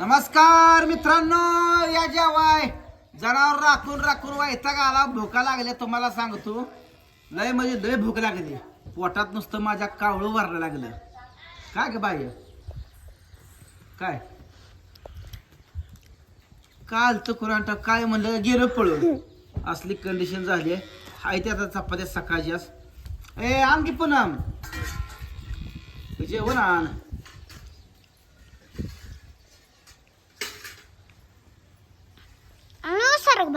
नमस्कार मित्रांनो या जेवाय. जनावर राखून राखून वैताग आला भूका लागल्या तुम्हाला सांगतो. लय म्हणजे लय भूक लागली. पोटात नुसतं माझ्या कावळं भरायला लागलं. काय गे बाई? काय? काल तर कुरांटा काय म्हणलं गेलं पळून. असली कंडिशन झाली. आहे ते आता चपात्या सकाळच्याच ए आण की पुनम जेवण आण.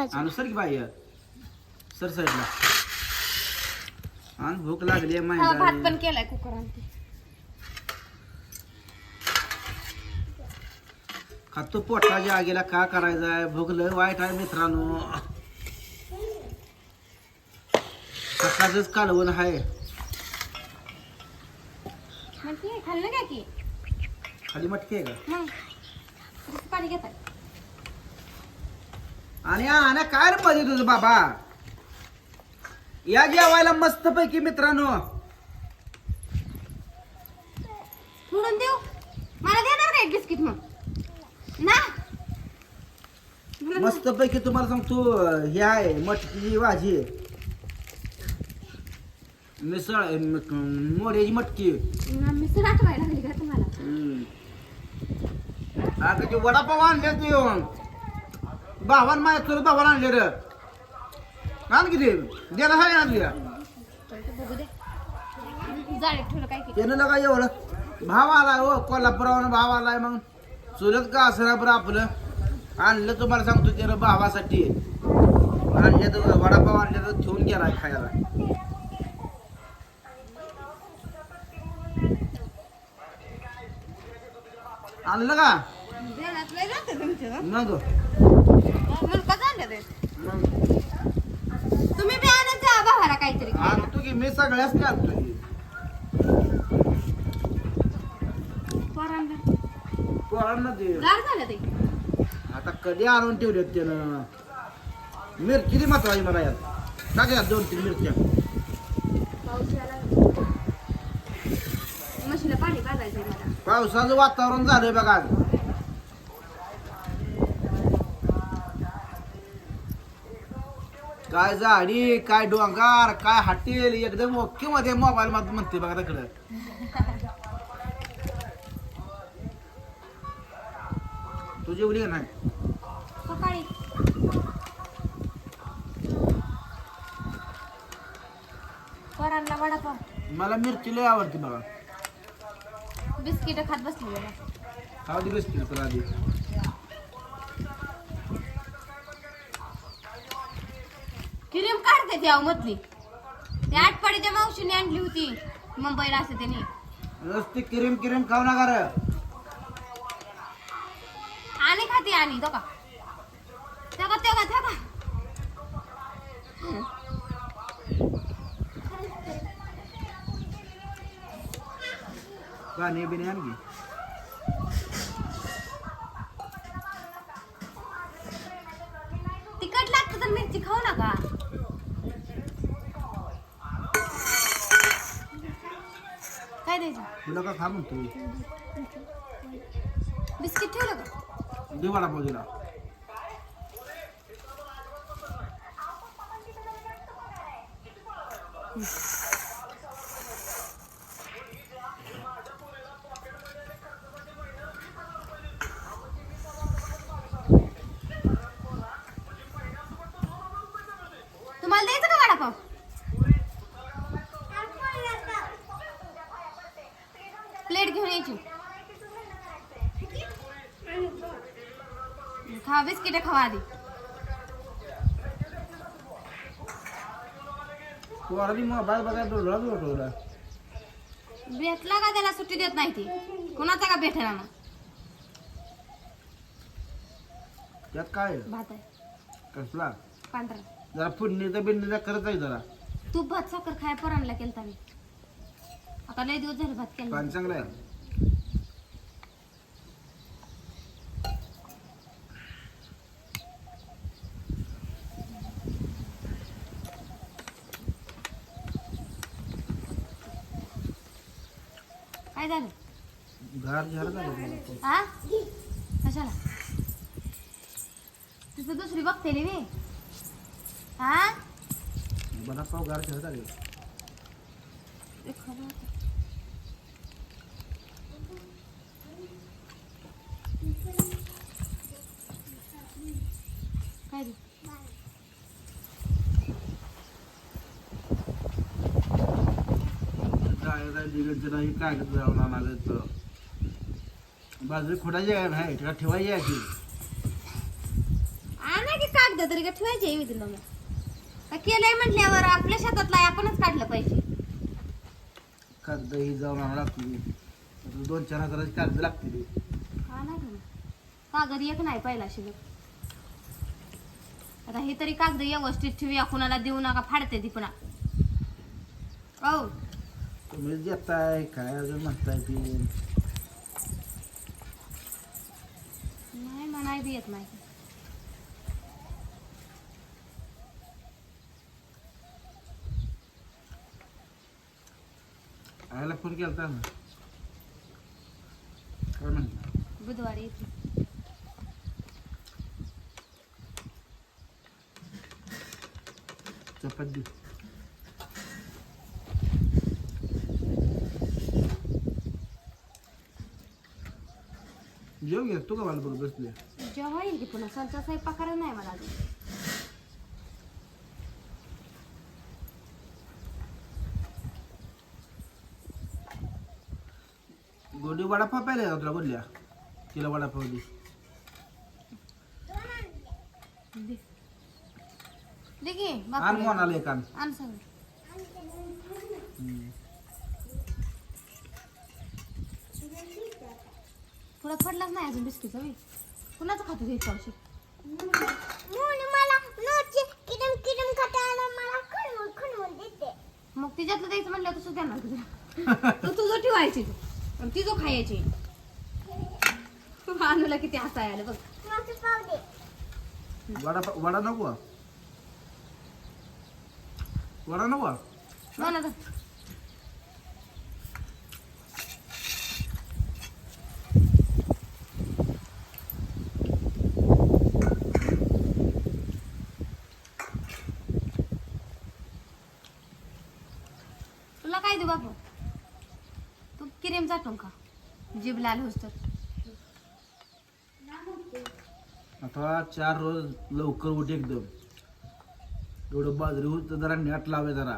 बाजू आणू सर की बाई? सर साईडला आण भूक लागली आहे हा, भात पण माहिती केलाय कुकरात खातो पोटाच्या आगीला का करायचं आहे भूक लय वाईट आहे मित्रांनो. सकाळच कालवण आहे. खाल्लं काय की? खाली मटकी आहे का? मग पाणी घेताय. आणि आणि काय रे मध्ये तुझं बाबा? या जेवायला मस्त पैकी मित्रांनो. फोडून देऊ? मला देणार एक बिस्किट मग? ना? मस्त पैकी तुम्हाला सांगतो हे आहे मटकीची भाजी आहे. मिसळ आहे, म- मोड्याची मटकी. मिसळ आठवायला लागली का तुम्हाला? हम्म. आता ते वडापाव आणले तू येऊन. भावान माझ्या तुला भावाला आणले रे. आण किती द्यायला सांग ना तुझ्या. त्यानं लगा एवढं. भाव आलाय हो कोल्हापुरावरून भाव आलाय मग. चुलत का असणार बरं आपलं? आणलं तुम्हाला सांगतो त्यानं भावासाठी. आणलं तर वडापाव आणलं तर ठेवून गेलाय खायला. आणलं का? मग ते तुम्ही बी आणत जा भावाला काहीतरी. खायला. आणतो की मी सगळ्याच आणतो की. पोरांना. पोरांना दे. गार झालं ते. आता कधी आणून ठेवलेत त्यानं? मिरची दे महत्वाची मला यात. टाक यात दोन तीन मिरच्या. म्हशीला पाणी मला. पावसाचं वातावरण झालंय बघा आज. काय झाडी काय डोंगर काय हॉटेल एकदम ओके मध्ये मोबाईल मध्ये म्हणते बघा तिकडं. तुझी उडी नाही? सकाळी. पोरांना वडापाव. मला मिरची लय आवडते बघा. बिस्किट खात बसली. खाऊ दे बिस्किट तुला आधी. क्रीम काढते ती अहो मधली. ती आठपाडीच्या मावशीने आणली होती. मुंबईला असते त्यांनी. नुसती क्रीम क्रीम खाऊ नका रे. आणि खाते आणि तो का? तेव्हा तेव्हा तेव्हा गाणे बिणे आण काय द्यायचं? तुला का खा म्हणतो बिस्किट ठेवलं का? दे वडापाव दिला तुम्हाला द्यायचं का वडापाव प्लेट घेऊन यायची खा बिस्किट खावा आधी. पोरांनी मोबाईल बघायला डोळा उठवला भेटला का त्याला? सुट्टी देत नाही ती. कुणाचा का भेटेना मग? त्यात काय आहे? भात आहे. कसला? पांढरा. जरा फोडणीचा बिडणीचा करत आहे जरा. तूप भात साखर खाय पोरांना केलता मी. आता लय दिवस झाले भात केला पाणी चांगलं आहे? काय झालं? गार झालं हा? कशाला? तिथं दुसरी बघतेली वे हा? बरा पाव गार खेळत आले ते खरं होतं. काय रे दिलं नाही काय जाऊन आणायला तर बाजू खोडाची आहे नाही त्याला ठेवायची आहे ती? आणा की कागद तरी का ठेवायचे आहे तुला मग. केलंय म्हटल्यावर आपल्या शेतातला आपणच काढलं पाहिजे. कागद ही जाऊन आणावं लागते दोन चार हजाराची कागद लागतील. कागद एक नाही पहिला शिल्लक. आता हे तरी कागद व्यवस्थित ठेवूया कुणाला देऊ नका फाडते ती पुन्हा. हो तुम्ही देताय काय अजून म्हणताय ते? नाही म्हणाय बी येत नाही. आयला फोन केला ना? काय म्हणता बुधवारी येते. चपाती. जेव घ्या तू का मला बरोबर बसले जेव्हा येईल की पुन्हा संचा स्वयंपाक करायला नाही मला अजून गोडी वडापाव पाहिजे का तुला बोलल्या तिला वडापाव दे दे की आण बापरे. कोणाला एक आण आण सगळं पुढं पडलाच नाही अजून बिस्किटचा बी? कुणाचं खातो घ्यायचं औषध? मला नोटचे किडम किडम खाताना मला देते. मग तिच्यातलं द्यायचं म्हणलं तसं देणार तुझं तू तुझं ठेवायची तू आणि तिचं खायची. अनुला किती हसाय आलं बघ. माझं पाव दे. वडापाव वडा नको? वडा नको? म्हणा देऊ बापू तू क्रीम चाटून का जीभ लाल होस तर. आता चार रोज लवकर उठ एकदम. एवढं बाजरी होत जरा नेट लावे जरा.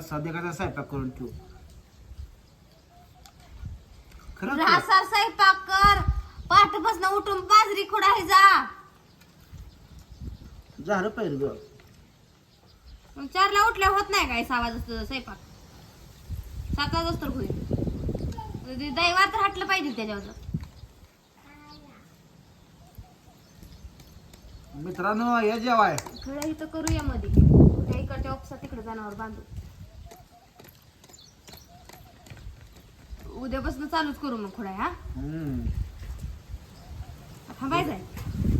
सध्या स्वयंपाक करून ठेव. स्वयंपाक कर. पाठपासून उठून बाजरी खोडाय जा. झालं पाहिजे ग. मग चारला उठल्या होत नाही काय? सहा वाजता स्वयंपाक. सात वाजता तर होईल. दैवात हटलं पाहिजे त्याच्यावर. मित्रांनो या जेवाय. खडा इथं करूया मध्ये कुठे इकडच्या ऑफिसात तिकडे जनावर बांधू. उद्यापासून चालूच करू मग खोडा हा. थांबायचंय.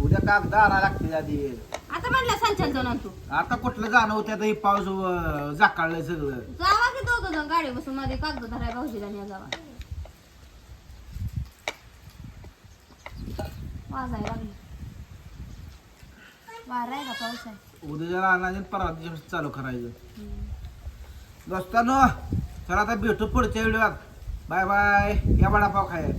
उद्या कागद आणा लागते आधी. आता म्हणलं संचल जाऊन तू आता कुठलं जाणं होतं आता हे पाऊस अं, जाकाळलंय सगळं. जावा की दोघं जण गाडी बसून मध्ये कागद धराय भाऊजीला न्या जावा. वाजायला लागली. वारा आहे का पाऊस आहे? उद्या जरा आणायचं आणि परवा दिवशी चालू करायचं. दोस्तांनो चला आता भेटू पुढच्या व्हिडिओत. Bye bye. या वडापाव खाय